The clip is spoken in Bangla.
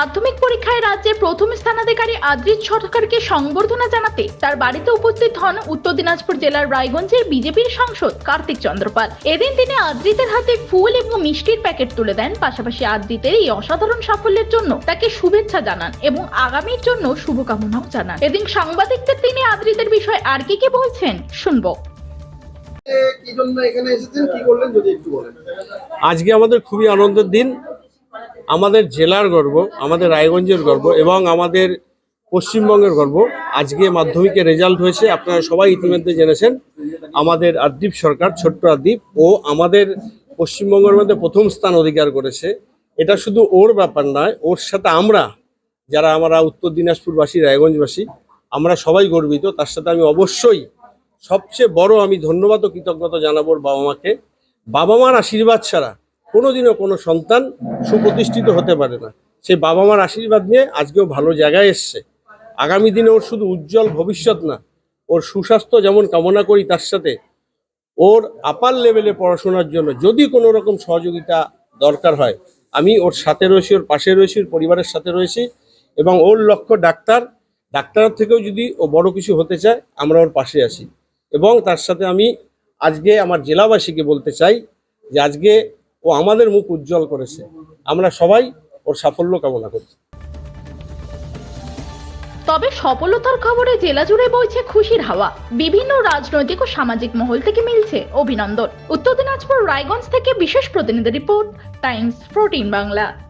মাধ্যমিক পরীক্ষায় রাজ্যের প্রথম স্থানাধিকারী আদ্রিত সরকারকে সংবর্ধনা জানাতে তার বাড়িতে উপস্থিত হন উত্তর দিনাজপুর জেলার রায়গঞ্জের বিজেপির সাংসদ কার্তিক চন্দ্রপাল। এদিন তিনি আদ্রিতের হাতে ফুল এবং মিষ্টির প্যাকেট তুলে দেন। পাশাপাশি আদ্রিতের এই অসাধারণ সাফল্যের জন্য তাকে শুভেচ্ছা জানান এবং আগামীর জন্য শুভকামনাও জানান। এদিন সাংবাদিকদের তিনি আদ্রিতের বিষয়ে আর কি কি বলছেন শুনব। এ, কি জন্য এখানে এসেছেন? কি করলেন যদি একটু বলেন। আজকে আমাদের খুবই আনন্দের দিন। আমাদের জেলার গর্ব, আমাদের রায়গঞ্জের গর্ব এবং আমাদের পশ্চিমবঙ্গের গর্ব। আজকে মাধ্যমিকের রেজাল্ট হয়েছে, আপনারা সবাই ইতিমধ্যে জেনেছেন। আমাদের আদ্বীপ সরকার, ছোট্ট আদ্বীপ ও আমাদের পশ্চিমবঙ্গের মধ্যে প্রথম স্থান অধিকার করেছে। এটা শুধু ওর ব্যাপার নয়, ওর সাথে আমরা, যারা আমরা উত্তর দিনাজপুরবাসী, রায়গঞ্জবাসী, আমরা সবাই গর্বিত। তার সাথে আমি অবশ্যই সবচেয়ে বড় আমি ধন্যবাদ ও কৃতজ্ঞতা জানাব বাবা মাকে বাবা মার আশীর্বাদ ছাড়া কোনোদিনও কোনো সন্তান সুপ্রতিষ্ঠিত হতে পারে না। সেই বাবা মার আশীর্বাদ নিয়ে আজকেও ভালো জায়গায় এসছে। আগামী দিনে ওর শুধু উজ্জ্বল ভবিষ্যৎ না, ওর সুস্বাস্থ্য যেমন কামনা করি তার সাথে, ওর আপার লেভেলে পড়াশোনার জন্য যদি কোনো রকম সহযোগিতা দরকার হয়, আমি ওর সাথে রয়েছি, ওর পাশে রয়েছি, ওর পরিবারের সাথে রয়েছি এবং ওর লক্ষ্য ডাক্তার, ডাক্তারের থেকেও যদি ও বড় কিছু হতে চায়, আমরা ওর পাশে আছি। এবং তার সাথে আমি আজকে আমার জেলাবাসীকে বলতে চাই যে আজকে ও আমাদের মুখ উজ্জ্বল করেছে। আমরা সবাই ওর সাফল্য কামনা করছি। তবে সফলতার খবরে জেলা জুড়ে বইছে খুশির হাওয়া। বিভিন্ন রাজনৈতিক ও সামাজিক মহল থেকে মিলছে অভিনন্দন। উত্তর দিনাজপুর, রায়গঞ্জ থেকে বিশেষ প্রতিনিধি রিপোর্ট, টাইমস প্রোটিন বাংলা।